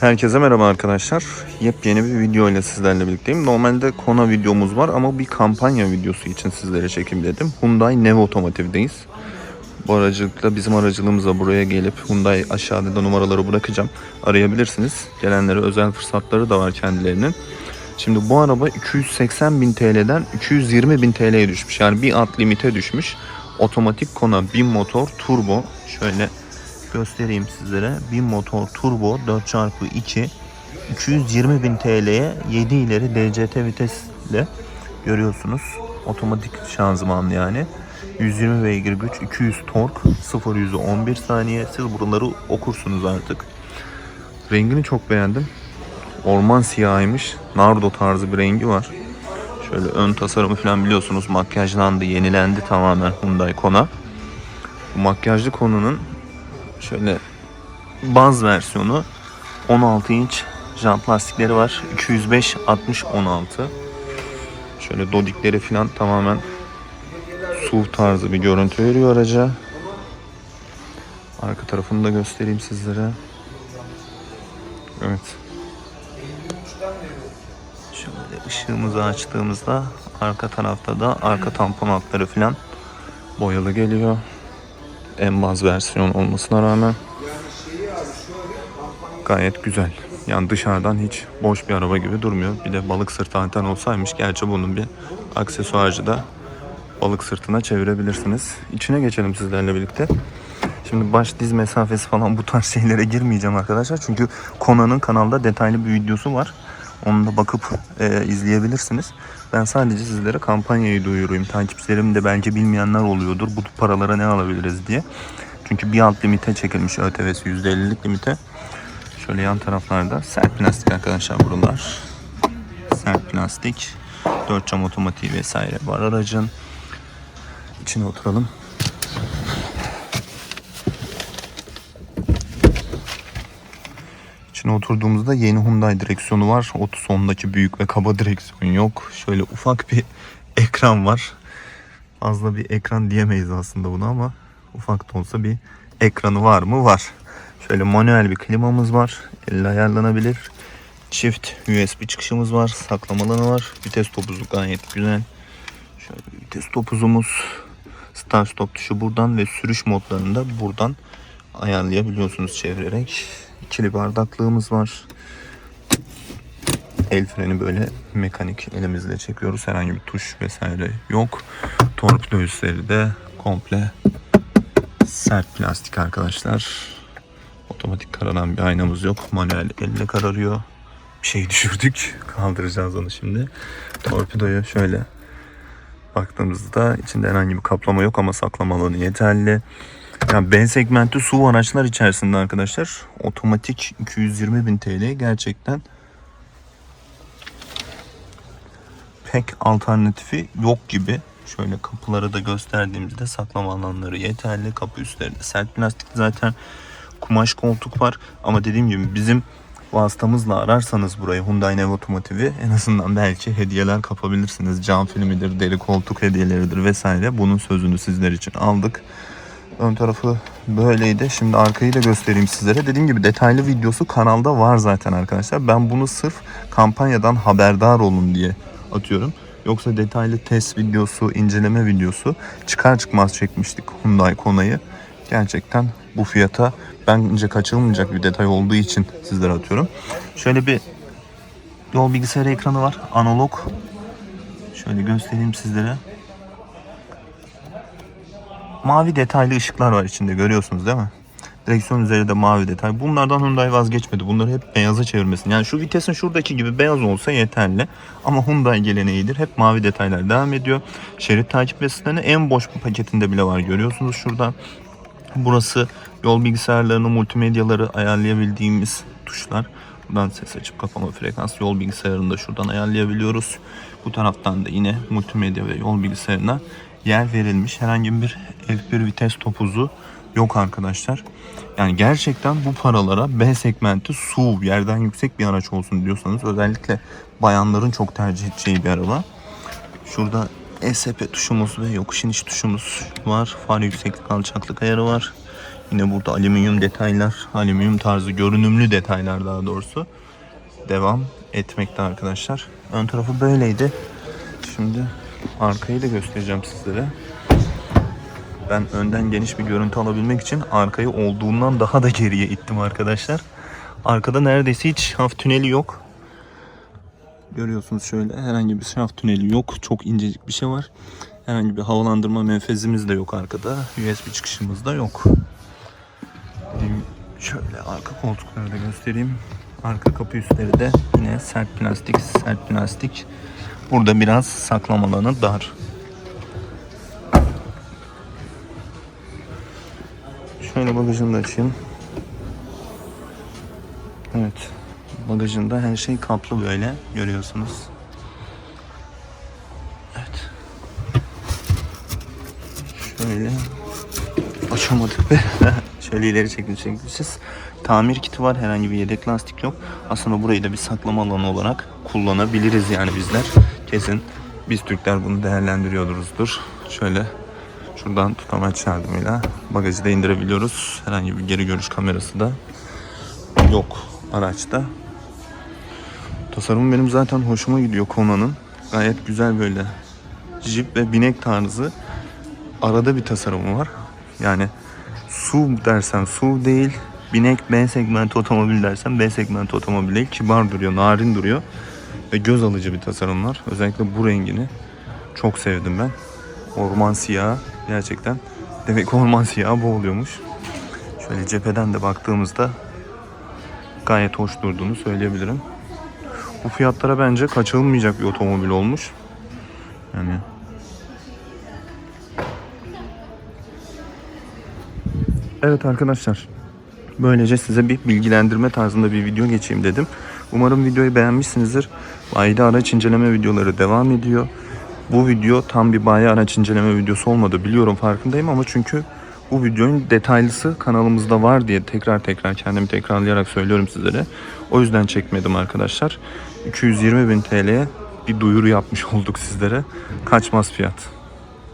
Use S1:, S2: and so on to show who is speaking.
S1: Herkese merhaba arkadaşlar. Yepyeni bir video ile sizlerle birlikteyim. Normalde Kona videomuz var ama bir kampanya videosu için sizlere çekim dedim. Hyundai Neo Otomotiv'deyiz. Bu aracılıkla bizim aracılığımızla buraya gelip Hyundai aşağıda da numaraları bırakacağım. Arayabilirsiniz. Gelenlere özel fırsatları da var kendilerinin. Şimdi bu araba 280 bin TL'den 220 bin TL'ye düşmüş. Yani bir at limite düşmüş. Otomatik Kona 1000 motor turbo. Şöyle göstereyim sizlere. 1000 motor turbo 4x2 220 bin TL'ye 7 ileri DCT vitesle görüyorsunuz. Otomatik şanzıman yani. 120 beygir güç, 200 tork, 0 100'ü 11 saniye. Siz buraları okursunuz artık. Rengini çok beğendim. Orman siyahıymış. Nardo tarzı bir rengi var. Şöyle ön tasarımı falan biliyorsunuz makyajlandı, yenilendi tamamen Hyundai Kona. Bu makyajlı konunun şöyle baz versiyonu 16 inç jant lastikleri var. 205 60 16. Şöyle dodikleri falan tamamen SUV tarzı bir görüntü veriyor araca. Arka tarafını da göstereyim sizlere. Evet. Şöyle ışığımızı açtığımızda arka tarafta da arka tampon altları falan boyalı geliyor. En baz versiyon olmasına rağmen gayet güzel. Yani dışarıdan hiç boş bir araba gibi durmuyor. Bir de balık sırtı anten olsaymış. Gerçi bunun bir aksesuarcı da balık sırtına çevirebilirsiniz. İçine geçelim sizlerle birlikte. Şimdi baş diz mesafesi falan bu tarz şeylere girmeyeceğim arkadaşlar. Çünkü Kona'nın kanalda detaylı bir videosu var. Onu da bakıp e, izleyebilirsiniz. Ben sadece sizlere kampanyayı duyuruyum. Takipçilerim de bence bilmeyenler oluyordur. Bu paralara ne alabiliriz diye. Çünkü bir alt limite çekilmiş ÖTV'si %50'lik limite. Şöyle yan taraflarda sert plastik arkadaşlar buralar. Sert plastik. 4 cam otomatiği vesaire var aracın. İçine oturalım. İçine oturduğumuzda yeni Hyundai direksiyonu var. 30 büyük ve kaba direksiyon yok. Şöyle ufak bir ekran var. Fazla bir ekran diyemeyiz aslında buna ama ufak da olsa bir ekranı var mı? Var. Şöyle manuel bir klimamız var. Elle ayarlanabilir. Çift USB çıkışımız var. Saklama alanı var. Vites topuzu gayet güzel. Şöyle vites topuzumuz. Start stop tuşu buradan ve sürüş modlarını da buradan ayarlayabiliyorsunuz çevirerek. İkili bardaklığımız var. El freni böyle mekanik elimizle çekiyoruz. Herhangi bir tuş vesaire yok. Torpido üstleri de komple sert plastik arkadaşlar. Otomatik kararan bir aynamız yok. Manuel elle kararıyor. Bir şey düşürdük. Kaldıracağız onu şimdi. Torpidoyu şöyle baktığımızda içinde herhangi bir kaplama yok ama saklama alanı yeterli. Yani B segmenti SUV araçlar içerisinde arkadaşlar otomatik 220 bin TL gerçekten pek alternatifi yok gibi. Şöyle kapıları da gösterdiğimizde saklama alanları yeterli. Kapı üstlerinde sert plastik zaten kumaş koltuk var. Ama dediğim gibi bizim vasıtamızla ararsanız burayı Hyundai Neo Otomotiv'i en azından belki hediyeler kapabilirsiniz. Cam filmidir, deri koltuk hediyeleridir vesaire. Bunun sözünü sizler için aldık. Ön tarafı böyleydi. Şimdi arkayı da göstereyim sizlere. Dediğim gibi detaylı videosu kanalda var zaten arkadaşlar. Ben bunu sırf kampanyadan haberdar olun diye atıyorum. Yoksa detaylı test videosu, inceleme videosu çıkar çıkmaz çekmiştik Hyundai Kona'yı. Gerçekten bu fiyata bence kaçırılmayacak bir detay olduğu için sizlere atıyorum. Şöyle bir yol bilgisayarı ekranı var. Analog. Şöyle göstereyim sizlere. Mavi detaylı ışıklar var içinde görüyorsunuz değil mi? Direksiyon üzerinde mavi detay. Bunlardan Hyundai vazgeçmedi. Bunları hep beyaza çevirmesin. Yani şu vitesin şuradaki gibi beyaz olsa yeterli. Ama Hyundai geleneğidir. Hep mavi detaylar devam ediyor. Şerit takip sistemi en boş bir paketinde bile var. Görüyorsunuz şurada. Burası yol bilgisayarlarını, multimedyaları ayarlayabildiğimiz tuşlar. Buradan ses açıp kapama frekans yol bilgisayarını da şuradan ayarlayabiliyoruz. Bu taraftan da yine multimedya ve yol bilgisayarına yer verilmiş. Herhangi bir F1 vites topuzu yok arkadaşlar. Yani gerçekten bu paralara B segmenti SUV yerden yüksek bir araç olsun diyorsanız özellikle bayanların çok tercih edeceği bir araba. Şurada ESP tuşumuz ve yokuş iniş tuşumuz var. Far yükseklik alçaklık ayarı var. Yine burada alüminyum detaylar, alüminyum tarzı görünümlü detaylar daha doğrusu devam etmekte arkadaşlar. Ön tarafı böyleydi. Şimdi arkayı da göstereceğim sizlere. Ben önden geniş bir görüntü alabilmek için arkayı olduğundan daha da geriye ittim arkadaşlar. Arkada neredeyse hiç şaft tüneli yok. Görüyorsunuz şöyle herhangi bir şaft tüneli yok. Çok incecik bir şey var. Herhangi bir havalandırma menfezimiz de yok arkada. USB çıkışımız da yok. Şöyle arka koltukları da göstereyim. Arka kapı üstleri de yine sert plastik, sert plastik. Burada biraz saklama alanı dar. Şöyle bagajını da açayım. Evet. Bagajında her şey kaplı böyle görüyorsunuz. Evet. Şöyle açamadık be. Şöyle ileri çekil çekileceğiz. Tamir kiti var. Herhangi bir yedek lastik yok. Aslında burayı da bir saklama alanı olarak kullanabiliriz yani bizler. Kesin biz Türkler bunu değerlendiriyoruzdur. Şöyle şuradan tutamaç yardımıyla bagajı da indirebiliyoruz. Herhangi bir geri görüş kamerası da yok araçta. Tasarım benim zaten hoşuma gidiyor Kona'nın. Gayet güzel böyle jip ve binek tarzı arada bir tasarımı var. Yani SUV dersen SUV değil, binek B segmenti otomobil dersen B segmenti otomobil değil. Kibar duruyor, narin duruyor ve göz alıcı bir tasarım var. Özellikle bu rengini çok sevdim ben. Orman siyahı gerçekten. Demek orman siyahı bu oluyormuş. Şöyle cepheden de baktığımızda gayet hoş durduğunu söyleyebilirim. Bu fiyatlara bence kaçırılmayacak bir otomobil olmuş. Yani Evet arkadaşlar. Böylece size bir bilgilendirme tarzında bir video geçeyim dedim. Umarım videoyu beğenmişsinizdir. Bayide araç inceleme videoları devam ediyor. Bu video tam bir bayi araç inceleme videosu olmadı. Biliyorum farkındayım ama çünkü bu videonun detaylısı kanalımızda var diye tekrar tekrar kendimi tekrarlayarak söylüyorum sizlere. O yüzden çekmedim arkadaşlar. 220 bin TL'ye bir duyuru yapmış olduk sizlere. Kaçmaz fiyat.